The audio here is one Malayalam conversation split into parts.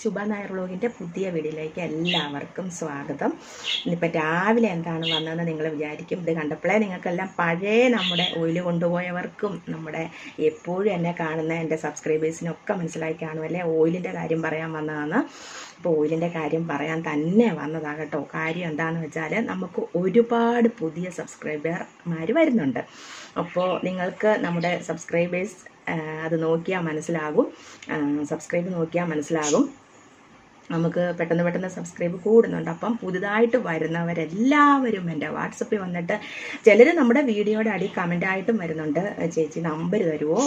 ശുഭ നായർ വ്ളോഗിന്റെ പുതിയ വീഡിയോയിലേക്ക് എല്ലാവർക്കും സ്വാഗതം. ഇന്നിപ്പോൾ രാവിലെ എന്താണ് വന്നതെന്ന് നിങ്ങൾ വിചാരിക്കും. ഇത് കണ്ടപ്പോഴേ നിങ്ങൾക്കെല്ലാം പഴയ നമ്മുടെ ഓയിൽ കൊണ്ടുപോയവർക്കും നമ്മുടെ എപ്പോഴും എന്നെ കാണുന്ന എന്റെ സബ്സ്ക്രൈബേഴ്സിനൊക്കെ മനസ്സിലായി കാണുമല്ലേ ഓയിലിന്റെ കാര്യം പറയാൻ വന്നതാണ്. അപ്പോൾ ഓയിലിന്റെ കാര്യം പറയാൻ തന്നെ വന്നതാകട്ടോ കാര്യം എന്താണെന്ന് വെച്ചാൽ നമുക്ക് ഒരുപാട് പുതിയ സബ്സ്ക്രൈബർമാർ വരുന്നുണ്ട്. അപ്പോൾ നിങ്ങൾക്ക് നമ്മുടെ സബ്സ്ക്രൈബേഴ്സ് അത് നോക്കിയാൽ മനസ്സിലാകും. സബ്സ്ക്രൈബ് നോക്കിയാൽ മനസ്സിലാകും. നമുക്ക് പെട്ടെന്ന് പെട്ടെന്ന് സബ്സ്ക്രൈബ് കൂടുന്നുണ്ട്. അപ്പം പുതുതായിട്ട് വരുന്നവരെല്ലാവരും എന്റെ വാട്സപ്പിൽ വന്നിട്ട് ചിലർ നമ്മുടെ വീഡിയോയുടെ അടി കമന്റായിട്ടും വരുന്നുണ്ട്. ചേച്ചി നമ്പർ തരുമോ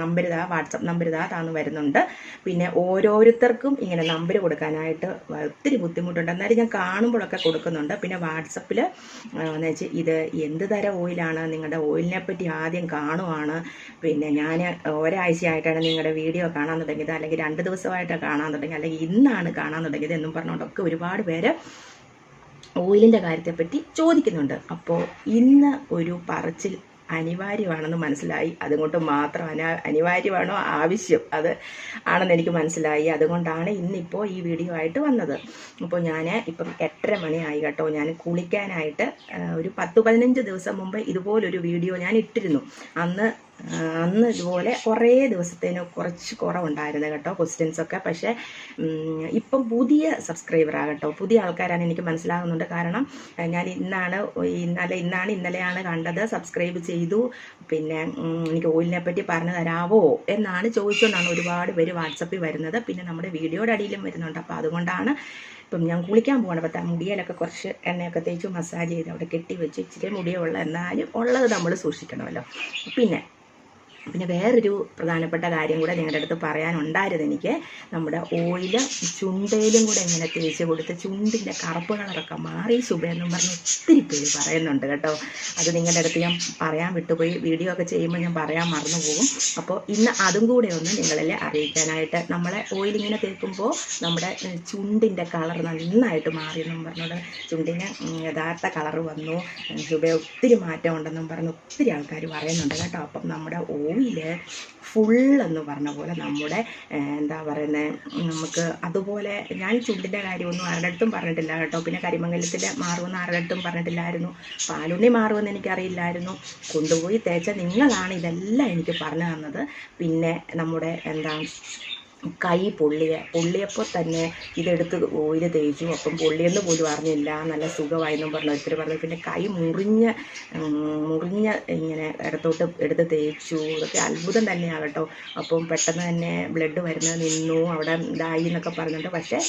നമ്പർ ഇതാ വാട്സപ്പ് നമ്പർ ഇതാ താന്ന് വരുന്നുണ്ട്. പിന്നെ ഓരോരുത്തർക്കും ഇങ്ങനെ നമ്പർ കൊടുക്കാനായിട്ട് ഒത്തിരി ബുദ്ധിമുട്ടുണ്ട്. എന്നാലും ഞാൻ കാണുമ്പോഴൊക്കെ കൊടുക്കുന്നുണ്ട്. പിന്നെ വാട്സപ്പിൽ എന്ന് വെച്ചാൽ ഇത് എന്ത് തരം ഓയിലാണ് നിങ്ങളുടെ ഓയിലിനെ പറ്റി ആദ്യം കാണുവാണ്. പിന്നെ ഞാൻ ഒരാഴ്ചയായിട്ടാണ് നിങ്ങളുടെ വീഡിയോ കാണാൻ തുടങ്ങിയത്. അല്ലെങ്കിൽ രണ്ട് ദിവസമായിട്ട് കാണാൻ തുടങ്ങി അല്ലെങ്കിൽ ഇന്നാണ് കാണാൻ തുടങ്ങിയത് എന്നും പറഞ്ഞുകൊണ്ടൊക്കെ ഒരുപാട് പേര് ഓയിലിന്റെ കാര്യത്തെപ്പറ്റി ചോദിക്കുന്നുണ്ട്. അപ്പോൾ ഇന്ന് ഒരു പറച്ചിൽ അനിവാര്യമാണെന്ന് മനസ്സിലായി. അതുകൊണ്ട് മാത്രം അന അനിവാര്യമാണോ? ആവശ്യം. അത് ആണെന്ന് എനിക്ക് മനസ്സിലായി. അതുകൊണ്ടാണ് ഇന്നിപ്പോൾ ഈ വീഡിയോ ആയിട്ട് വന്നത്. അപ്പോൾ ഞാൻ ഇപ്പം എട്ടര മണിയായി കേട്ടോ. ഞാൻ കുളിക്കാനായിട്ട് ഒരു പത്ത് പതിനഞ്ച് ദിവസം മുമ്പ് ഇതുപോലൊരു വീഡിയോ ഞാൻ ഇട്ടിരുന്നു. അന്ന് അന്ന് ഇതുപോലെ കുറേ ദിവസത്തേന് കുറച്ച് കുറവുണ്ടായിരുന്നു കേട്ടോ ക്വസ്റ്റ്യൻസൊക്കെ പക്ഷേ ഇപ്പം പുതിയ സബ്സ്ക്രൈബറാണ് കേട്ടോ. പുതിയ ആൾക്കാരാണ് എനിക്ക് മനസ്സിലാകുന്നുണ്ട്. കാരണം ഞാൻ ഇന്നാണ് ഇന്നലെ ഇന്നാണ് ഇന്നലെയാണ് കണ്ടത്. സബ്സ്ക്രൈബ് ചെയ്തു. പിന്നെ എനിക്ക് ഓയിലിനെ പറ്റി പറഞ്ഞു തരാവോ എന്നാണ് ചോദിച്ചുകൊണ്ടാണ് ഒരുപാട് പേര് വാട്സപ്പിൽ വരുന്നത്. പിന്നെ നമ്മുടെ വീഡിയോയുടെ അടിയിലും വരുന്നുണ്ട്. അപ്പോൾ അതുകൊണ്ടാണ് ഇപ്പം ഞാൻ കുളിക്കാൻ പോകണം അപ്പം മുടിയിലൊക്കെ കുറച്ച് എണ്ണയൊക്കെ തേച്ച് മസാജ് ചെയ്ത് അവിടെ കെട്ടി വെച്ച് ഇച്ചിരി മുടിയുള്ള എന്നാലും ഉള്ളത് നമ്മൾ സൂക്ഷിക്കണമല്ലോ. പിന്നെ പിന്നെ വേറൊരു പ്രധാനപ്പെട്ട കാര്യം കൂടെ നിങ്ങളുടെ അടുത്ത് പറയാനുണ്ടായിരുന്നു എനിക്ക്. നമ്മുടെ ഓയിൽ ചുണ്ടയിലും കൂടെ ഇങ്ങനെ തേച്ച് കൊടുത്ത് ചുണ്ടിന്റെ കറുപ്പ് കളറൊക്കെ മാറി ശുഭയെന്നും പറഞ്ഞ് ഒത്തിരി പേര് പറയുന്നുണ്ട് കേട്ടോ. അത് നിങ്ങളുടെ അടുത്ത് ഞാൻ പറയാൻ വിട്ടുപോയി. വീഡിയോ ഒക്കെ ചെയ്യുമ്പോൾ ഞാൻ പറയാൻ മറന്നു പോകും. അപ്പോൾ ഇന്ന് അതും കൂടെ ഒന്ന് നിങ്ങളെ അറിയിക്കാനായിട്ട് നമ്മളെ ഓയിൽ ഇങ്ങനെ തേക്കുമ്പോൾ നമ്മുടെ ചുണ്ടിന്റെ കളർ നന്നായിട്ട് മാറി മാറിയെന്നും പറഞ്ഞോട് ചുണ്ടിന് യഥാർത്ഥ കളർ വന്നു. സുബേ ഒത്തിരി മാറ്റം ഉണ്ടെന്നും പറഞ്ഞ് ഒത്തിരി ആൾക്കാർ പറയുന്നുണ്ട് കേട്ടോ. അപ്പം നമ്മുടെ ഓയിൽ ഫുൾ എന്ന് പറഞ്ഞ പോലെ നമ്മുടെ എന്താ പറയുന്നത് നമുക്ക് അതുപോലെ ഞാൻ ചുണ്ടിന്റെ കാര്യമൊന്നും ആരുടെ അടുത്തും പറഞ്ഞിട്ടില്ല കേട്ടോ. പിന്നെ കരിമംഗലത്തിന്റെ മാറുമെന്ന് ആരുടെ അടുത്തും പറഞ്ഞിട്ടില്ലായിരുന്നു. പാലുണ്ണി മാറുമെന്ന് എനിക്കറിയില്ലായിരുന്നു. കൊണ്ടുപോയി തേച്ച നിങ്ങളാണ് ഇതെല്ലാം എനിക്ക് പറഞ്ഞു തന്നത്. പിന്നെ നമ്മുടെ എന്താ കൈ പൊള്ളിയ പൊള്ളിയപ്പോൾ തന്നെ ഇതെടുത്ത് ഓയിൽ തേച്ചു. അപ്പം പൊള്ളിയെന്ന് പോലും അറിഞ്ഞില്ല. നല്ല സുഖമായെന്നും പറഞ്ഞു ഒത്തിരി പറഞ്ഞു. പിന്നെ കൈ മുറിഞ്ഞ മുറിഞ്ഞ ഇങ്ങനെ ഇടത്തോട്ട് എടുത്ത് തേച്ചു. ഇതൊക്കെ അത്ഭുതം തന്നെയാണ് കേട്ടോ. അപ്പം പെട്ടെന്ന് തന്നെ ബ്ലഡ് വരുന്നത് നിന്നു. അവിടെ ഇതായി എന്നൊക്കെ പറഞ്ഞിട്ട്. പക്ഷേ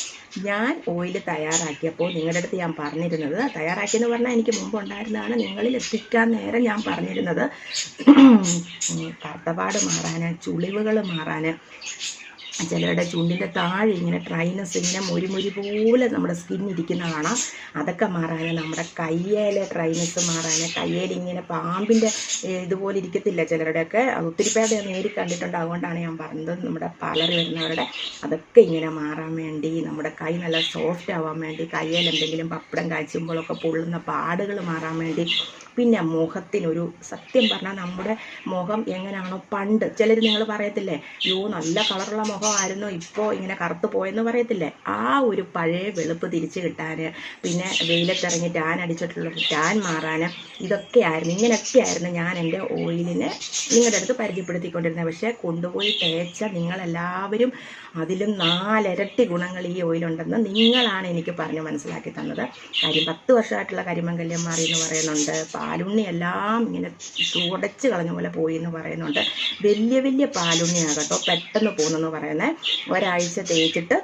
ഞാൻ ഓയിൽ തയ്യാറാക്കിയപ്പോൾ നിങ്ങളുടെ അടുത്ത് ഞാൻ പറഞ്ഞിരുന്നത് തയ്യാറാക്കിയെന്ന് പറഞ്ഞാൽ എനിക്ക് മുമ്പ് ഉണ്ടായിരുന്നതാണ് നിങ്ങളിൽ എത്തിക്കാൻ നേരം ഞാൻ പറഞ്ഞിരുന്നത്. കർത്തപാട് മാറാൻ ചുളിവുകൾ മാറാൻ ചിലരുടെ ചുണ്ടിന്റെ താഴെ ഇങ്ങനെ ഡ്രൈനസ് ഇങ്ങനെ മുരി മുരി പോലെ നമ്മുടെ സ്കിൻ ഇരിക്കുന്ന കാണാം. അതൊക്കെ മാറാൻ നമ്മുടെ കയ്യേലെ ഡ്രൈനസ് മാറാൻ കയ്യേൽ ഇങ്ങനെ പാമ്പിന്റെ ഇതുപോലെ ഇരിക്കത്തില്ല ചിലരുടെയൊക്കെ. ഒത്തിരി പേരെ നേരി കണ്ടിട്ടുണ്ട്. അതുകൊണ്ടാണ് ഞാൻ പറഞ്ഞത് നമ്മുടെ പലർ വരുന്നവരുടെ അതൊക്കെ ഇങ്ങനെ മാറാൻ വേണ്ടി നമ്മുടെ കൈ നല്ല സോഫ്റ്റ് ആവാൻ വേണ്ടി കയ്യേൽ എന്തെങ്കിലും പപ്പടം കാച്ചുമ്പോഴൊക്കെ പൊള്ളുന്ന പാടുകൾ മാറാൻ വേണ്ടി പിന്നെ മുഖത്തിനൊരു സത്യം പറഞ്ഞാൽ നമ്മുടെ മുഖം എങ്ങനെയാണോ പണ്ട്. ചിലർ നിങ്ങൾ പറയത്തില്ലേ യോ നല്ല കളറുള്ള മുഖമായിരുന്നു ഇപ്പോൾ ഇങ്ങനെ കറുത്ത് പോയെന്ന് പറയത്തില്ലേ? ആ ഒരു പഴയ വെളുപ്പ് തിരിച്ചു കിട്ടാൻ പിന്നെ വെയിലത്തിറങ്ങി ടാൻ അടിച്ചിട്ടുള്ള ടാൻ മാറാൻ ഇതൊക്കെയായിരുന്നു ഇങ്ങനെയൊക്കെയായിരുന്നു ഞാൻ എന്റെ ഓയിലിനെ നിങ്ങളുടെ അടുത്ത് പരിചയപ്പെടുത്തിക്കൊണ്ടിരുന്നത്. പക്ഷേ കൊണ്ടുപോയി തേച്ച നിങ്ങളെല്ലാവരും അതിലും നാലിരട്ടി ഗുണങ്ങൾ ഈ ഓയിലുണ്ടെന്ന് നിങ്ങളാണ് എനിക്ക് പറഞ്ഞ് മനസ്സിലാക്കി തന്നത്. കാര്യം പത്ത് വർഷമായിട്ടുള്ള കരിമംഗല്യം മാറി എന്ന് പറയുന്നുണ്ട്. പാലുണ്ണി എല്ലാം ഇങ്ങനെ തുടച്ച് കളഞ്ഞ പോലെ പോയി എന്ന് പറയുന്നുണ്ട്. വലിയ വലിയ പാലുണ്ണിയാകട്ടോ പെട്ടെന്ന് പോകുന്നെന്ന് പറയുന്നത് ഒരാഴ്ച തേച്ചിട്ട്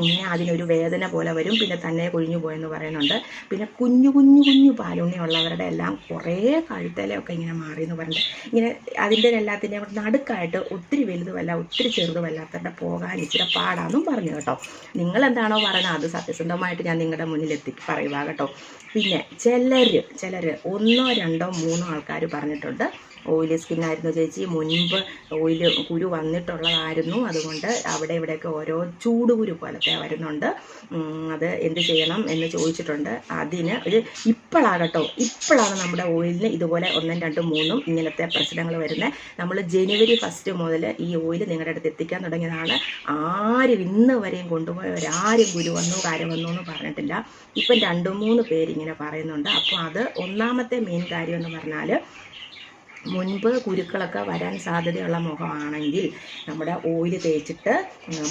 ഇങ്ങനെ അതിനൊരു വേദന പോലെ വരും. പിന്നെ തന്നെ കൊഴിഞ്ഞു പോയെന്ന് പറയുന്നുണ്ട്. പിന്നെ കുഞ്ഞു കുഞ്ഞു കുഞ്ഞു പാലുണ്ണി ഉള്ളവരുടെ എല്ലാം കുറേ കഴുത്തലൊക്കെ ഇങ്ങനെ മാറി എന്ന് പറഞ്ഞിട്ട് ഇങ്ങനെ അതിന്റെ അവിടെ നടുക്കായിട്ട് ഒത്തിരി വലുതുമല്ല ഒത്തിരി ചെറുതുമല്ലാത്തവരുടെ പോകാൻ ഇച്ചിരി പാടാന്നും പറഞ്ഞു കേട്ടോ. നിങ്ങൾ എന്താണോ പറയുന്നത് അത് സത്യസന്ധമായിട്ട് ഞാൻ നിങ്ങളുടെ മുന്നിൽ എത്തി പറയുക കേട്ടോ. പിന്നെ ചിലർ ചിലർ ഒന്നോ രണ്ടോ മൂന്നോ ആൾക്കാർ പറഞ്ഞിട്ടുണ്ട്. ഓയിലി സ്കിന്നായിരുന്നു ചേച്ചി. മുൻപ് ഓയിൽ കുരു വന്നിട്ടുള്ളതായിരുന്നു. അതുകൊണ്ട് അവിടെ ഇവിടെയൊക്കെ ഓരോ ചൂടുകുരു പോലത്തെ വരുന്നുണ്ട്. അത് എന്ത് ചെയ്യണം എന്ന് ചോദിച്ചിട്ടുണ്ട്. അതിന് ഒരു ഇപ്പോഴാകട്ടോ ഇപ്പോഴാണ് നമ്മുടെ ഓയിലിന് ഇതുപോലെ ഒന്നും രണ്ടും മൂന്നും ഇങ്ങനത്തെ പ്രശ്നങ്ങൾ വരുന്നത് നമ്മൾ ജനുവരി ഫസ്റ്റ് മുതൽ ഈ ഓയിൽ നിങ്ങളുടെ അടുത്ത് എത്തിക്കാൻ തുടങ്ങിയതാണ്. ആരും ഇന്ന് വരെയും കൊണ്ടുപോയവരാരും ഗുരു വന്നു കാര്യം വന്നു എന്ന് പറഞ്ഞിട്ടില്ല. ഇപ്പം രണ്ട് മൂന്ന് പേരിങ്ങനെ പറയുന്നുണ്ട്. അപ്പോൾ അത് ഒന്നാമത്തെ മെയിൻ കാര്യം എന്ന് പറഞ്ഞാൽ മുൻപ് കുരുക്കളൊക്കെ വരാൻ സാധ്യതയുള്ള മുഖമാണെങ്കിൽ നമ്മുടെ ഓയിൽ തേച്ചിട്ട്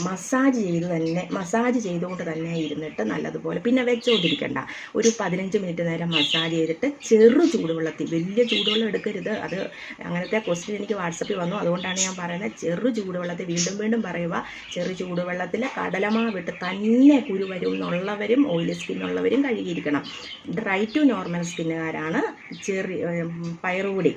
മസാജ് ചെയ്ത് തന്നെ മസാജ് ചെയ്തുകൊണ്ട് തന്നെ ഇരുന്നിട്ട് നല്ലതുപോലെ പിന്നെ വെച്ചുകൊണ്ടിരിക്കണ്ട ഒരു പതിനഞ്ച് മിനിറ്റ് നേരം മസാജ് ചെയ്തിട്ട് ചെറു ചൂടുവെള്ളത്തിൽ വലിയ ചൂടുവെള്ളം എടുക്കരുത്. അത് അങ്ങനത്തെ ക്വസ്റ്റ്യൻ എനിക്ക് വാട്സപ്പിൽ വന്നു. അതുകൊണ്ടാണ് ഞാൻ പറയുന്നത് ചെറു ചൂടുവെള്ളത്തിൽ വീണ്ടും വീണ്ടും പറയുക. ചെറു ചൂടുവെള്ളത്തിൽ കടലമാവിട്ട് തന്നെ കുരു വരും എന്നുള്ളവരും ഓയിൽ സ്കിന്നുള്ളവരും കഴുകിയിരിക്കണം. ഡ്രൈ ടു നോർമൽ സ്കിന്നുകാരാണ് ചെറിയ പയറുപൊടി.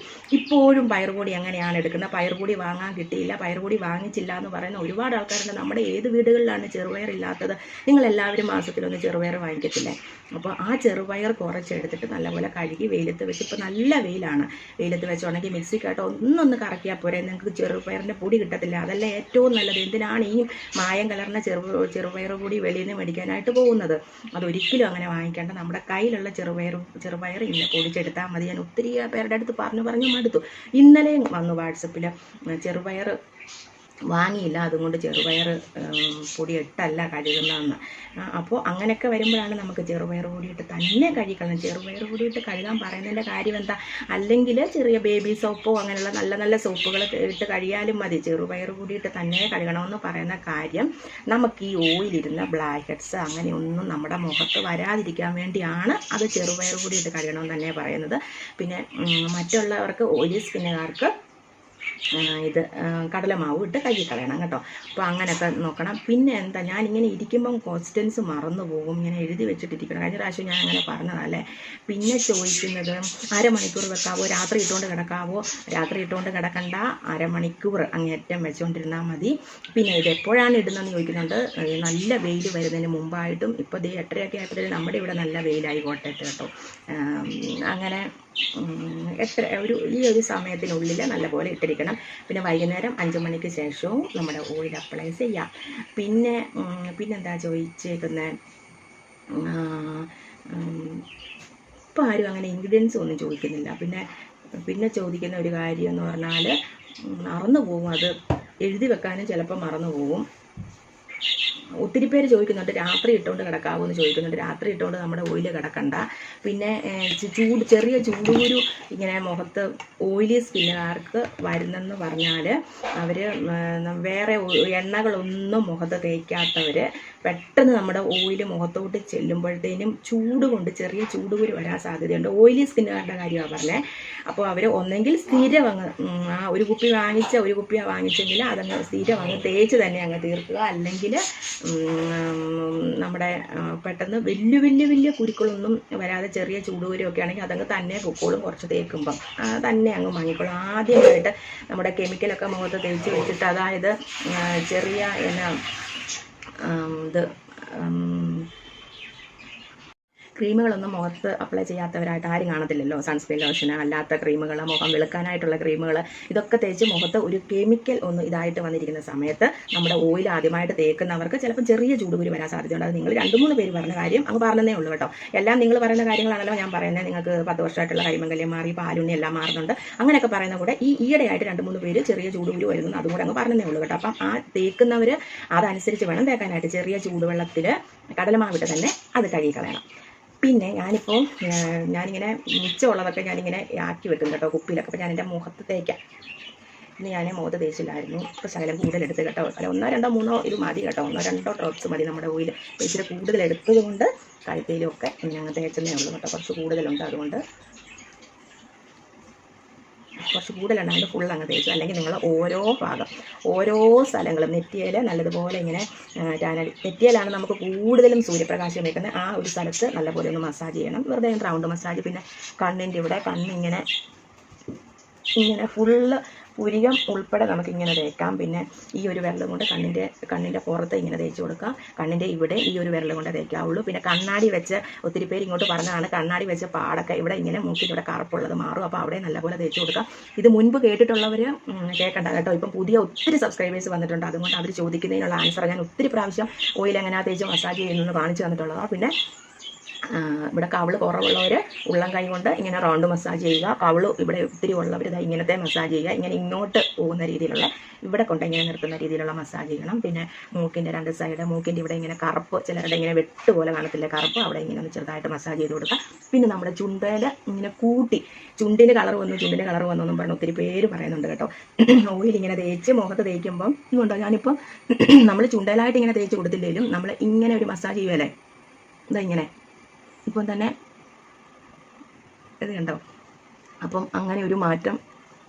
ഇപ്പോഴും പയറുപൊടി അങ്ങനെയാണ് എടുക്കുന്നത്. പയറുപൊടി വാങ്ങാൻ കിട്ടിയില്ല പയറുപൊടി വാങ്ങിച്ചില്ല എന്ന് പറയുന്ന ഒരുപാട് ആൾക്കാരുണ്ട്. നമ്മുടെ ഏത് വീടുകളിലാണ് ചെറുപയർ ഇല്ലാത്തത്? നിങ്ങൾ എല്ലാവരും മാസത്തിലൊന്ന് ചെറുപയർ വാങ്ങിക്കത്തില്ലേ? അപ്പോൾ ആ ചെറുപയർ കുറച്ചെടുത്തിട്ട് നല്ലപോലെ കഴുകി വെയിലത്ത് വെച്ച് ഇപ്പോൾ നല്ല വെയിലാണ്. വെയിലത്ത് വെച്ച് വെച്ചുണ്ടെങ്കിൽ മിക്സിക്കായിട്ട് ഒന്നൊന്ന് കറക്കിയാൽ പോരെ. നിങ്ങൾക്ക് ചെറുപയറിന്റെ പൊടി കിട്ടത്തില്ല. അതല്ല ഏറ്റവും നല്ലത് എന്തിനാണ് ഈ മായം കലർന്ന ചെറു ചെറുപയർ കൂടി വെളിയിൽ നിന്ന് മേടിക്കാനായിട്ട് പോകുന്നത്? അതൊരിക്കലും അങ്ങനെ വാങ്ങിക്കേണ്ട. നമ്മുടെ കയ്യിലുള്ള ചെറുപയർ ചെറുപയർ ഇന്ന് പൊടിച്ചെടുത്താൽ മതി. ഞാൻ ഒത്തിരി പേരുടെ അടുത്ത് പറഞ്ഞു പറഞ്ഞു മടുത്തു. ഇന്നലെയും വന്നു വാട്സപ്പിൽ ചെറുപയർ വാങ്ങിയില്ല. അതുകൊണ്ട് ചെറുപയർ പൊടി ഇട്ടല്ല കഴുകുന്നതെന്ന്. അപ്പോൾ അങ്ങനെയൊക്കെ വരുമ്പോഴാണ് നമുക്ക് ചെറുപയർ പൊടിയിട്ട് തന്നെ കഴിക്കണം ചെറുപയർ പൊടിയിട്ട് കഴുകാൻ പറയുന്നതിന്റെ കാര്യം എന്താ അല്ലെങ്കിൽ ചെറിയ ബേബി സോപ്പോ അങ്ങനെയുള്ള നല്ല നല്ല സോപ്പുകൾ ഇട്ട് കഴിയാലും മതി. ചെറുപയർ പൊടിയിട്ട് തന്നെ കഴുകണമെന്ന് പറയുന്ന കാര്യം നമുക്ക് ഈ ഓയിലിരുന്ന ബ്ലാക്ക് ഹെഡ്സ് അങ്ങനെയൊന്നും നമ്മുടെ മുഖത്ത് വരാതിരിക്കാൻ വേണ്ടിയാണ് അത് ചെറുപയർ പൊടിയിട്ട് കഴുകണമെന്ന് തന്നെ പറയുന്നത്. പിന്നെ മറ്റുള്ളവർക്ക് ഓയിലി സ്കിന്നുകാർക്ക് ഇത് കടലമാവ് ഇട്ട് കഴുകി കളയണം കേട്ടോ. അപ്പോൾ അങ്ങനെയൊക്കെ നോക്കണം. പിന്നെ എന്താ ഞാൻ ഇങ്ങനെ ഇരിക്കുമ്പം ക്വസ്റ്റ്യൻസ് മറന്നു പോകും. ഇങ്ങനെ എഴുതി വെച്ചിട്ടിരിക്കണം. കഴിഞ്ഞ പ്രാവശ്യം ഞാൻ അങ്ങനെ പറഞ്ഞതല്ലേ? പിന്നെ ചോദിക്കുന്നത് അരമണിക്കൂർ വെക്കാവോ? രാത്രി ഇട്ടുകൊണ്ട് കിടക്കാവോ? രാത്രി ഇട്ടുകൊണ്ട് കിടക്കണ്ട. അരമണിക്കൂർ അങ്ങേറ്റം വെച്ചുകൊണ്ടിരുന്നാൽ മതി. പിന്നെ ഇത് എപ്പോഴാണ് ഇടുന്നതെന്ന് ചോദിക്കുന്നുണ്ട്. നല്ല വെയിൽ വരുന്നതിന് മുമ്പായിട്ടും. ഇപ്പോൾ ദേ എട്ടരയൊക്കെ ആയപ്പോഴത്തേക്കും നമ്മുടെ ഇവിടെ നല്ല വെയിലായി കോട്ടയത്ത് കേട്ടോ. അങ്ങനെ എത്ര ഒരു ഈ ഒരു സമയത്തിനുള്ളിൽ നല്ലപോലെ ഇട്ടിരിക്കണം. പിന്നെ വൈകുന്നേരം അഞ്ച് മണിക്ക് ശേഷവും നമ്മുടെ ഓയിൽ അപ്ലൈ ചെയ്യാം. പിന്നെ പിന്നെന്താ ചോദിച്ചേക്കുന്നത് ഇപ്പം ആരും അങ്ങനെ ഇൻഗ്രീഡിയൻസ് ഒന്നും ചോദിക്കുന്നില്ല. പിന്നെ പിന്നെ ചോദിക്കുന്ന ഒരു കാര്യം എന്ന് പറഞ്ഞാൽ മറന്നു പോകും അത് എഴുതി വെക്കാനും ചിലപ്പോൾ മറന്നു പോകും ഒത്തിരി പേര് ചോദിക്കുന്നുണ്ട് രാത്രി ഇട്ടുകൊണ്ട് കിടക്കാവോ എന്ന് ചോദിക്കുന്നുണ്ട്. രാത്രി ഇട്ടുകൊണ്ട് നമ്മുടെ ഓയിൽ കിടക്കണ്ട. പിന്നെ ചൂട് ചെറിയ ചൂടുകുരു ഇങ്ങനെ മുഖത്ത് ഓയിലി സ്കിന്നുകാർക്ക് വരുന്നെന്ന് പറഞ്ഞാൽ അവർ വേറെ എണ്ണകളൊന്നും മുഖത്ത് തേക്കാത്തവർ പെട്ടെന്ന് നമ്മുടെ ഓയിൽ മുഖത്തോട്ട് ചെല്ലുമ്പോഴത്തേനും ചൂട് കൊണ്ട് ചെറിയ ചൂടുകുരു വരാൻ സാധ്യതയുണ്ട്. ഓയിലി സ്കിന്നുകാരുടെ കാര്യമാണ് പറഞ്ഞത് അപ്പോൾ അവർ ഒന്നെങ്കിൽ സ്ഥിരം അങ്ങ് ആ ഒരു കുപ്പി വാങ്ങിച്ച ഒരു കുപ്പി വാങ്ങിച്ചെങ്കിൽ അതങ്ങ് സ്ഥിരം അങ്ങ് തേച്ച് തന്നെ അങ്ങ് തീർക്കുക. അല്ലെങ്കിൽ നമ്മുടെ പെട്ടെന്ന് വലിയ വലിയ വലിയ കുരുക്കളൊന്നും വരാതെ ചെറിയ ചൂടുകുരുമൊക്കെ ആണെങ്കിൽ അതങ്ങ് തന്നെ പൊക്കോളും കുറച്ച് തേക്കുമ്പം. തന്നെ അങ്ങ് വാങ്ങിക്കോളും ആദ്യമായിട്ട് നമ്മുടെ കെമിക്കലൊക്കെ മുഖത്ത് തേച്ച് വെച്ചിട്ട് അതായത് ചെറിയ എന്നാ ഇത് ആം, ക്രീമുകളൊന്നും മുഖത്ത് അപ്ലൈ ചെയ്യാത്തവരായിട്ട് ആരും കാണത്തില്ലല്ലോ. സൺസ്ക്രീൻ ലോഷന് അല്ലാത്ത ക്രീമുകൾ മുഖം വെളുക്കാനായിട്ടുള്ള ക്രീമുകൾ ഇതൊക്കെ തേച്ച് മുഖത്ത് ഒരു കെമിക്കൽ ഒന്ന് ഇതായിട്ട് വന്നിരിക്കുന്ന സമയത്ത് നമ്മുടെ ഓയിൽ ആദ്യമായിട്ട് തേക്കുന്നവർക്ക് ചിലപ്പോൾ ചെറിയ ചൂടുകുരു വരാൻ സാധ്യതയുണ്ട്. അത് നിങ്ങൾ രണ്ട് മൂന്ന് പേര് പറഞ്ഞ കാര്യം അങ്ങ് പറഞ്ഞതേ ഉള്ളൂ കേട്ടോ. എല്ലാം നിങ്ങൾ പറയുന്ന കാര്യങ്ങളാണല്ലോ ഞാൻ പറയുന്നത് നിങ്ങൾക്ക് പത്ത് വർഷമായിട്ടുള്ള കൈമംഗല്യം മാറി പാലുണ്ണി എല്ലാം മാറുന്നുണ്ട്. അങ്ങനെയൊക്കെ പറയുന്ന കൂടെ ഈ ഈയിടെയായിട്ട് രണ്ട് മൂന്ന് പേര് ചെറിയ ചൂടുകുരു വരുന്നു അതും കൂടെ അങ്ങ് പറഞ്ഞതേ ഉള്ളൂ കേട്ടോ. അപ്പം ആ തേക്കുന്നവർ അതനുസരിച്ച് വേണം തേക്കാനായിട്ട്. ചെറിയ ചൂടുവെള്ളത്തിൽ കടലമാവിട്ട് തന്നെ അത് കഴുകി കളയണം പിന്നെ ഞാനിപ്പോൾ ഞാനിങ്ങനെ മിച്ചമുള്ളതൊക്കെ ഞാനിങ്ങനെ ആക്കി വെക്കും കേട്ടോ കുപ്പിയിലൊക്കെ. അപ്പോൾ ഞാൻ എന്റെ മുഖത്ത് തേക്കാം. ഇന്ന് ഞാൻ മുഖത്ത് തേച്ചില്ലായിരുന്നു. ഇപ്പോൾ ശകലം കൂടുതലെടുത്ത് കേട്ടോ. അല്ല ഒന്നോ രണ്ടോ മൂന്നോ ഇത് മതി കേട്ടോ. ഒന്നോ രണ്ടോ ഡ്രോപ്സ് മതി നമ്മുടെ ഓയിൽ ഇച്ചിരി കൂടുതൽ എടുത്തത് കൊണ്ട് കഴുത്തിലും ഒക്കെ ഞങ്ങൾ തേച്ചതേ ഉള്ളൂ കേട്ടോ. കുറച്ച് കൂടുതലുണ്ട് അതുകൊണ്ട് കുറച്ച് കൂടുതലാണ് അതിന്റെ ഫുൾ അങ്ങ് തേച്ചു അല്ലെങ്കിൽ നിങ്ങൾ ഓരോ ഭാഗം ഓരോ സ്ഥലങ്ങളും നെറ്റിയിൽ നല്ലതുപോലെ ഇങ്ങനെ ടാനൽ നെറ്റിയിലാണ് നമുക്ക് കൂടുതലും സൂര്യപ്രകാശം വെക്കുന്നത്. ആ ഒരു സ്ഥലത്ത് നല്ലപോലെ ഒന്ന് മസാജ് ചെയ്യണം. വെറുതെ റൗണ്ട് മസാജ് പിന്നെ കണ്ണിന്റെ ഇവിടെ കണ്ണിങ്ങനെ ഇങ്ങനെ ഫുള്ള് പുരികം ഉൾപ്പെടെ നമുക്ക് ഇങ്ങനെ തേക്കാം. പിന്നെ ഈ ഒരു വിരലും കൊണ്ട് കണ്ണിന്റെ കണ്ണിന്റെ പുറത്ത് ഇങ്ങനെ തേച്ച് കൊടുക്കാം. കണ്ണിന്റെ ഇവിടെ ഈ ഒരു വിരൽ കൊണ്ട് തേക്കാവുള്ളൂ പിന്നെ കണ്ണാടി വെച്ച് ഒത്തിരി പേര് ഇങ്ങോട്ട് പറഞ്ഞതാണ്. കണ്ണാടി വെച്ച് പാടൊക്കെ ഇവിടെ ഇങ്ങനെ മൂക്കിന്റെ ഇവിടെ കറുപ്പുള്ളത് മാറും. അപ്പോൾ അവിടെ നല്ലപോലെ തേച്ച് കൊടുക്കാം. ഇത് മുൻപ് കേട്ടിട്ടുള്ളവർ കേൾക്കണ്ട കേട്ടോ. ഇപ്പം പുതിയ ഒത്തിരി സബ്സ്ക്രൈബേഴ്സ് വന്നിട്ടുണ്ട്. അതുകൊണ്ട് അവർ ചോദിക്കുന്നതിനുള്ള ആൻസർ ഞാൻ ഒത്തിരി പ്രാവശ്യം ഓയിൽ എങ്ങനെ തേച്ച് മസാജ് ചെയ്യുന്നത് കാണിച്ചു തന്നിട്ടുള്ളതാണ് പിന്നെ ഇവിടെ കവിൾ കുറവുള്ളവർ ഉള്ളം കൈ കൊണ്ട് ഇങ്ങനെ റൗണ്ട് മസാജ് ചെയ്യുക. കവിൾ ഇവിടെ ഒത്തിരി ഉള്ളവർ ഇങ്ങനത്തെ മസാജ് ചെയ്യുക. ഇങ്ങനെ ഇങ്ങോട്ട് പോകുന്ന രീതിയിലുള്ള ഇവിടെ കൊണ്ട് ഇങ്ങനെ നിർത്തുന്ന രീതിയിലുള്ള മസാജ് ചെയ്യണം. പിന്നെ മൂക്കിന്റെ രണ്ട് സൈഡ് മൂക്കിന്റെ ഇവിടെ ഇങ്ങനെ കറുപ്പ് ചിലരുടെ ഇങ്ങനെ വെട്ട് പോലെ കാണത്തില്ല കറുപ്പ് അവിടെ ഇങ്ങനെ ഒന്ന് ചെറുതായിട്ട് മസാജ് ചെയ്ത് കൊടുക്കുക. പിന്നെ നമ്മുടെ ചുണ്ടയിൽ ഇങ്ങനെ കൂട്ടി ചുണ്ടിന് കളർ വന്നു ചുണ്ടിന് കളർ വന്നു എന്നും പറഞ്ഞ് ഒത്തിരി പേര് പറയുന്നുണ്ട് കേട്ടോ. ഓയിൽ ഇങ്ങനെ തേച്ച് മുഖത്ത് തേക്കുമ്പം ഇതുകൊണ്ടോ ഞാനിപ്പോൾ നമ്മൾ ചുണ്ടയിലായിട്ട് ഇങ്ങനെ തേച്ച് കൊടുത്തില്ലെങ്കിലും നമ്മൾ ഇങ്ങനെ ഒരു മസാജ് ചെയ്യുമല്ലേ ഇതാ ഇങ്ങനെ. ഇപ്പം തന്നെ ഇത് കണ്ടോ? അപ്പം അങ്ങനെ ഒരു മാറ്റം.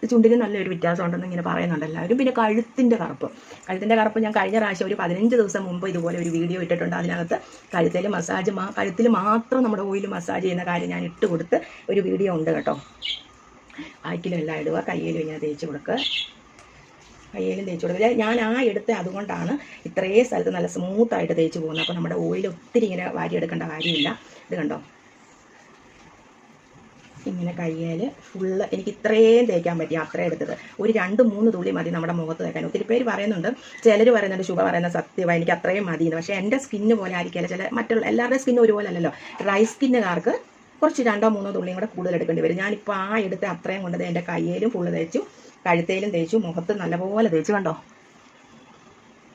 ചുണ്ടിന് നല്ലൊരു വ്യത്യാസം ഉണ്ടെന്ന് ഇങ്ങനെ പറയുന്നുണ്ട് എല്ലാവരും. പിന്നെ കഴുത്തിന്റെ കറുപ്പ്. കഴുത്തിന്റെ കറുപ്പ് ഞാൻ കഴിഞ്ഞ പ്രാവശ്യം ഒരു പതിനഞ്ച് ദിവസം മുമ്പ് ഇതുപോലെ ഒരു വീഡിയോ ഇട്ടിട്ടുണ്ട്. അതിനകത്ത് കഴുത്തിൽ മസാജ് മാ കഴുത്തിൽ മാത്രം നമ്മുടെ ഓയിൽ മസാജ് ചെയ്യുന്ന കാര്യം ഞാൻ ഇട്ട് കൊടുത്ത് ഒരു വീഡിയോ ഉണ്ട് കേട്ടോ. ആക്കിലും എല്ലാം ഇടുക കയ്യിലും ഇങ്ങനെ തേച്ച് കൊടുക്കുക. കയ്യിലും തേച്ച് കൊടുക്കുക. ഞാൻ ആ എടുത്ത് അതുകൊണ്ടാണ് ഇത്രയും സ്ഥലത്ത് നല്ല സ്മൂത്തായിട്ട് തേച്ച് പോകുന്നത്. അപ്പോൾ നമ്മുടെ ഓയിൽ ഒത്തിരി ഇങ്ങനെ വാരി വാരിയെടുക്കേണ്ട കാര്യമില്ല. ഇത് കണ്ടോ? ഇങ്ങനെ കയ്യിൽ ഫുള്ള് എനിക്ക് ഇത്രയും തേക്കാൻ പറ്റി അത്ര എടുത്തത്. ഒരു രണ്ട് മൂന്ന് തുള്ളി മതി നമ്മുടെ മുഖത്ത് തേക്കാൻ. ഒത്തിരി പേര് പറയുന്നുണ്ട്. ചിലർ പറയുന്നുണ്ട് ശുഭ പറയുന്ന സത്യമായി എനിക്ക് അത്രയും മതി എന്ന് പക്ഷേ എന്റെ സ്കിന്ന് പോലെ ആയിരിക്കില്ല. ചില മറ്റുള്ള എല്ലാവരുടെയും സ്കിന്ന് ഒരുപോലെ അല്ലല്ലോ. ഡ്രൈ സ്കിന്നുകാർക്ക് കുറച്ച് രണ്ടോ മൂന്നോ തുള്ളിയും കൂടെ കൂടുതൽ എടുക്കേണ്ടി വരും. ഞാനിപ്പോൾ ആ എടുത്ത് അത്രയും കൊണ്ടത് എന്റെ കയ്യിലും ഫുള്ള് തേച്ചു. കഴുത്തേലും തേച്ചു മുഖത്ത് നല്ലപോലെ തേച്ചു കണ്ടോ?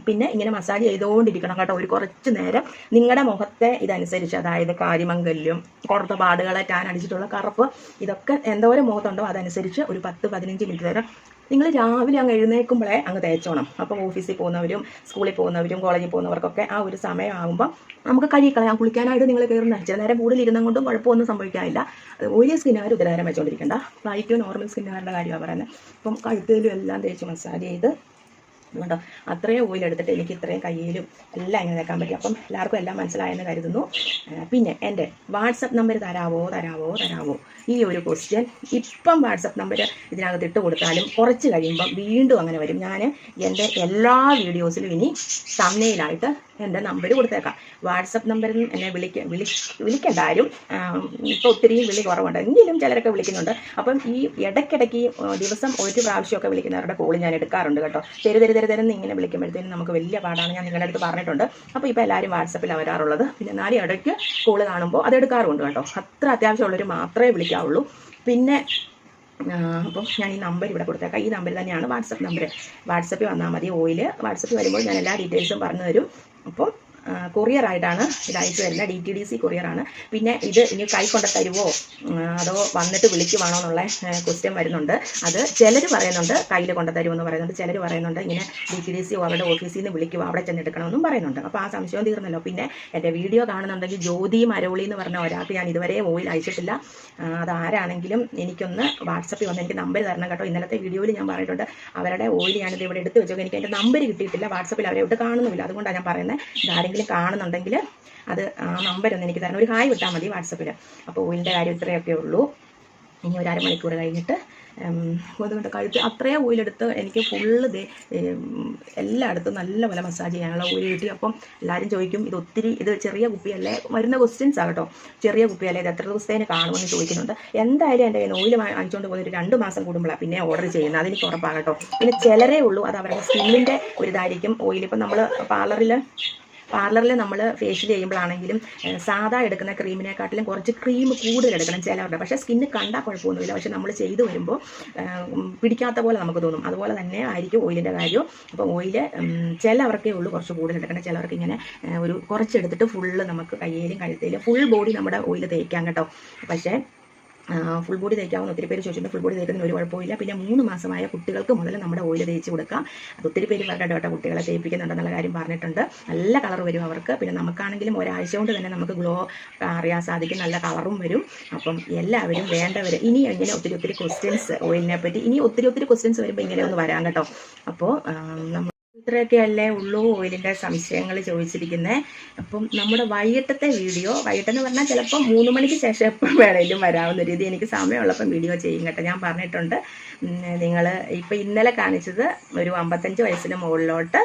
പിന്നെ ഇങ്ങനെ മസാജ് ചെയ്തുകൊണ്ടിരിക്കണം കേട്ടോ. ഒരു കുറച്ച് നേരം നിങ്ങളുടെ മുഖത്തെ ഇതനുസരിച്ച് അതായത് കാര്യമംഗല്യം കുറത്ത പാടുകളെ ടാൻ അടിച്ചിട്ടുള്ള കറുപ്പ് ഇതൊക്കെ എന്തോരം മുഖത്തുണ്ടോ അതനുസരിച്ച് ഒരു പത്ത് പതിനഞ്ച് മിനിറ്റ് നേരം നിങ്ങൾ രാവിലെ അങ്ങ് എഴുന്നേൽക്കുമ്പോഴേ അങ്ങ് തേച്ചോണം. അപ്പം ഓഫീസിൽ പോകുന്നവരും സ്കൂളിൽ പോകുന്നവരും കോളേജിൽ പോകുന്നവർക്കൊക്കെ ആ ഒരു സമയമാകുമ്പോൾ നമുക്ക് കഴുകിക്കളയാം കുളിക്കാനായിട്ട് നിങ്ങൾ കയറുന്ന ചില നേരം കൂടുതലിരുന്നും കൊണ്ടും കുഴപ്പമൊന്നും സംഭവിക്കാനില്ല ഓയിലി സ്കിന്നുകാർ ഉത്തരേരം വെച്ചുകൊണ്ടിരിക്കേണ്ട ലൈറ്റ് നോർമൽ സ്കിന്നുകാരുടെ കാര്യമാണ് പറയുന്നത്. അപ്പം കഴുത്തിലും എല്ലാം തേച്ച് മസാജ് ചെയ്ത് അതുകൊണ്ടോ അത്രയും ഓയിൽ എടുത്തിട്ട് എനിക്ക് ഇത്രയും കയ്യിലും എല്ലാം ഇങ്ങനെ നിൽക്കാൻ പറ്റും. അപ്പം എല്ലാവർക്കും എല്ലാം മനസ്സിലായെന്ന് കരുതുന്നു. പിന്നെ എന്റെ വാട്സപ്പ് നമ്പർ തരാവോ തരാവോ തരാവോ? ഈ ഒരു ക്വസ്റ്റ്യൻ ഇപ്പം വാട്സപ്പ് നമ്പർ ഇതിനകത്ത് ഇട്ട് കൊടുത്താലും കുറച്ച് കഴിയുമ്പം വീണ്ടും അങ്ങനെ വരും. ഞാൻ എന്റെ എല്ലാ വീഡിയോസിലും ഇനി തമ്മയിലായിട്ട് എന്റെ നമ്പർ കൊടുത്തേക്കാം. വാട്സപ്പ് നമ്പറിൽ എന്നെ വിളിക്ക വിളി വിളിക്കേണ്ട ആരും ഇപ്പോൾ ഒത്തിരി വിളി കുറവുണ്ട്. എങ്കിലും ചിലരൊക്കെ വിളിക്കുന്നുണ്ട്. അപ്പം ഈ ഇടയ്ക്കിടയ്ക്ക് ദിവസം ഒരു പ്രാവശ്യമൊക്കെ വിളിക്കുന്നവരുടെ കോൾ ഞാൻ എടുക്കാറുണ്ട് കേട്ടോ. തെരു തെരു തെരു തരുന്ന് ഇങ്ങനെ വിളിക്കുമ്പോഴത്തേനും നമുക്ക് വലിയ പാടാണ് ഞാൻ നിങ്ങളുടെ അടുത്ത് പറഞ്ഞിട്ടുണ്ട്. അപ്പോൾ ഇപ്പോൾ എല്ലാവരും വാട്സപ്പിലാണ് വരാറുള്ളത് പിന്നെ നാല് ഇടയ്ക്ക് കോൾ കാണുമ്പോൾ അത് എടുക്കാറുണ്ട് കേട്ടോ. അത്ര അത്യാവശ്യമുള്ളവർ മാത്രമേ വിളിക്കാവുള്ളൂ. പിന്നെ അപ്പം ഞാൻ ഈ നമ്പർ ഇവിടെ കൊടുത്തേക്കാം. ഈ നമ്പർ തന്നെയാണ് വാട്സപ്പ് നമ്പർ വാട്സപ്പിൽ വന്നാൽ മതി. ഓയിൽ വാട്സപ്പിൽ വരുമ്പോൾ ഞാൻ എല്ലാ ഡീറ്റെയിൽസും പറഞ്ഞു തരും അപ്പം കൊറിയർ ആയിട്ടാണ് ഇത് അയച്ചു തരുന്നത് ഡി ടി ഡി സി കൊറിയറാണ് പിന്നെ ഇത് ഇനി കൈ കൊണ്ട് തരുവോ അതോ വന്നിട്ട് വിളിക്കുവാണോ എന്നുള്ള ക്വസ്റ്റ്യൻ വരുന്നുണ്ട്. അത് ചിലർ പറയുന്നുണ്ട് കയ്യിൽ കൊണ്ട് തരുമെന്ന് പറയുന്നുണ്ട്. ചിലർ പറയുന്നുണ്ട് ഇങ്ങനെ ഡി ടി ഡി സി അവരുടെ ഓഫീസിൽ നിന്ന് വിളിക്കുമോ അവിടെ ചെന്നെടുക്കണമെന്നും പറയുന്നുണ്ട്. അപ്പോൾ ആ സംശയം തീർന്നല്ലോ. പിന്നെ എന്റെ വീഡിയോ കാണുന്നുണ്ടെങ്കിൽ ജ്യോതി മരോളി എന്ന് പറഞ്ഞ ഒരാൾക്ക് ഞാൻ ഇതുവരെ ഓയിൽ അയച്ചിട്ടില്ല. അത് അതാരാണെങ്കിലും എനിക്കൊന്ന് വാട്സപ്പിൽ വന്ന് എനിക്ക് നമ്പർ തരണം കേട്ടോ. ഇന്നലത്തെ വീഡിയോയിൽ ഞാൻ പറഞ്ഞിട്ടുണ്ട്. അവരുടെ ഓയിൽ ഞാനിത് ഇവിടെ എടുത്ത് വെച്ചോ എനിക്ക് എന്റെ നമ്പർ കിട്ടിയിട്ടില്ല. വാട്സപ്പിൽ അവരെ ഇവിടെ കാണുന്നില്ല അതുകൊണ്ടാണ് ഞാൻ പറയുന്നത് ഇതാരെങ്കിലും കാണുന്നുണ്ടെങ്കിൽ അത് ആ നമ്പർ ഒന്ന് എനിക്ക് തരണം. ഒരു ഹായ് വിട്ടാൽ മതി വാട്സപ്പിൽ. അപ്പോൾ ഓയിലിന്റെ കാര്യം ഇത്രയൊക്കെ ഉള്ളൂ. ഇനി ഒരു അരമണിക്കൂർ കഴിഞ്ഞിട്ട് അതുകൊണ്ട് കഴുത്ത് അത്രയും ഓയിലെടുത്ത് എനിക്ക് ഫുള്ള് എല്ലായിടത്തും നല്ലപോലെ മസാജ് ചെയ്യാനുള്ള ഓയിൽ കിട്ടി. അപ്പം എല്ലാവരും ചോദിക്കും ഇത് ഒത്തിരി ഇത് ചെറിയ കുപ്പിയല്ലേ? വരുന്ന ക്വസ്റ്റ്യൻസ് ആകട്ടോ ചെറിയ കുപ്പിയല്ലേ ഇത്? എത്ര ദിവസത്തേന് കാണുമെന്ന് ചോദിക്കുന്നുണ്ട്. എന്തായാലും എന്റെ കയ്യിൽ ഓയിൽ വാങ്ങിച്ചുകൊണ്ട് പോകുന്ന ഒരു രണ്ട് മാസം കൂടുമ്പോഴാണ് പിന്നെ ഓർഡർ ചെയ്യുന്നത്. അതെനിക്ക് ഉറപ്പാകട്ടോ പിന്നെ ചിലരേ ഉള്ളൂ അത് അവരുടെ സ്കിന്നിന്റെ ഒരു ഇതായിരിക്കും. ഓയിൽ ഇപ്പം നമ്മൾ പാർലറിൽ പാർലറിൽ നമ്മൾ ഫേഷ്യൽ ചെയ്യുമ്പോഴാണെങ്കിലും സാധാ എടുക്കുന്ന ക്രീമിനെക്കാട്ടിലും കുറച്ച് ക്രീം കൂടുതൽ എടുക്കണം ചിലവരുടെ. പക്ഷേ സ്കിന്ന് കണ്ടാൽ കുഴപ്പമൊന്നുമില്ല. പക്ഷേ നമ്മൾ ചെയ്തു വരുമ്പോൾ പിടിക്കാത്ത പോലെ നമുക്ക് തോന്നും. അതുപോലെ തന്നെ ആയിരിക്കും ഓയിലിന്റെ കാര്യവും അപ്പോൾ ഓയിൽ ചിലവർക്കേ ഉള്ളൂ കുറച്ച് കൂടുതൽ എടുക്കണം ചിലവർക്ക് ഇങ്ങനെ ഒരു കുറച്ചെടുത്തിട്ട് ഫുള്ള് നമുക്ക് കയ്യിലും കഴുത്തിലും ഫുൾ ബോഡി നമ്മുടെ ഓയിൽ തേക്കാം കേട്ടോ. പക്ഷേ ഫുൾ ബോഡി തേക്കാവുന്ന ഒത്തിരി പേര് ചോദിച്ചിട്ടുണ്ട്. ഫുൾ ബോഡി തേക്കുന്നതിന് ഒരു കുഴപ്പമില്ല പിന്നെ മൂന്ന് മാസമായ കുട്ടികൾക്ക് മുതൽ നമ്മുടെ ഓയിൽ തേച്ച് കൊടുക്കാം. അത് ഒത്തിരി പേര് പറഞ്ഞിട്ട് കേട്ടോ കുട്ടികളെ തേപ്പിക്കുന്നുണ്ടെന്നുള്ള കാര്യം പറഞ്ഞിട്ടുണ്ട്. നല്ല കളർ വരും അവർക്ക്. പിന്നെ നമുക്കാണെങ്കിലും ഒരാഴ്ച കൊണ്ട് തന്നെ നമുക്ക് ഗ്ലോ അറിയാൻ സാധിക്കും. നല്ല കളറും വരും. അപ്പം എല്ലാവരും വേണ്ടവർ ഇനി ഇങ്ങനെ ഒത്തിരി ഒത്തിരി ക്വസ്റ്റ്യൻസ് ഓയിലിനെ പറ്റി ഇനി ഒത്തിരി ഒത്തിരി ക്വസ്റ്റ്യൻസ് വരുമ്പോൾ ഇങ്ങനെ ഒന്ന് വരാം കേട്ടോ. അപ്പോൾ നമ്മൾ ഇത്രയൊക്കെ അല്ലേ ഉള്ളൂ ഓയിലിന്റെ സംശയങ്ങൾ ചോദിച്ചിരിക്കുന്നത് അപ്പം നമ്മുടെ വൈകിട്ടത്തെ വീഡിയോ വൈകിട്ടെന്ന് പറഞ്ഞാൽ ചിലപ്പോൾ മൂന്ന് മണിക്ക് ശേഷം എപ്പം വേണമെങ്കിലും വരാവുന്ന രീതി. എനിക്ക് സമയമുള്ളപ്പം വീഡിയോ ചെയ്യും കേട്ടോ. ഞാൻ പറഞ്ഞിട്ടുണ്ട്. നിങ്ങൾ ഇപ്പം ഇന്നലെ കാണിച്ചത് ഒരു അമ്പത്തഞ്ച് വയസ്സിന് മുകളിലോട്ട്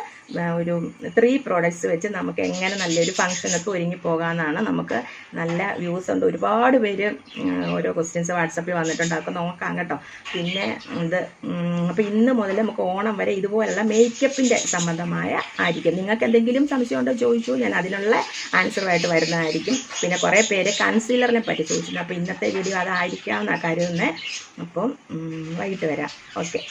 ഒരു ത്രീ പ്രോഡക്റ്റ്സ് വെച്ച് നമുക്ക് എങ്ങനെ നല്ലൊരു ഫംഗ്ഷനൊക്കെ ഒരുങ്ങി പോകാമെന്നാണ് നമുക്ക് നല്ല വ്യൂസ് ഉണ്ട്. ഒരുപാട് പേര് ഓരോ ക്വസ്റ്റ്യൻസ് വാട്സപ്പിൽ വന്നിട്ടുണ്ട്. അതൊക്കെ നോക്കാം കേട്ടോ. പിന്നെ ഇത് അപ്പോൾ ഇന്ന് മുതൽ നമുക്ക് ഓണം വരെ ഇതുപോലുള്ള മേക്കപ്പിന്റെ സംബന്ധമായ ആയിരിക്കും. നിങ്ങൾക്ക് എന്തെങ്കിലും സംശയം ഉണ്ടോ ചോദിച്ചു ഞാൻ അതിനുള്ള ആൻസറുമായിട്ട് വരുന്നതായിരിക്കും. പിന്നെ കുറേ പേര് കൺസീലറിനെ പറ്റി ചോദിച്ചിട്ടുണ്ട്. അപ്പോൾ ഇന്നത്തെ വീഡിയോ അതായിരിക്കാം എന്നാണ് കരുതുന്നത് അപ്പം വൈകിട്ട് വരാം ഓക്കെ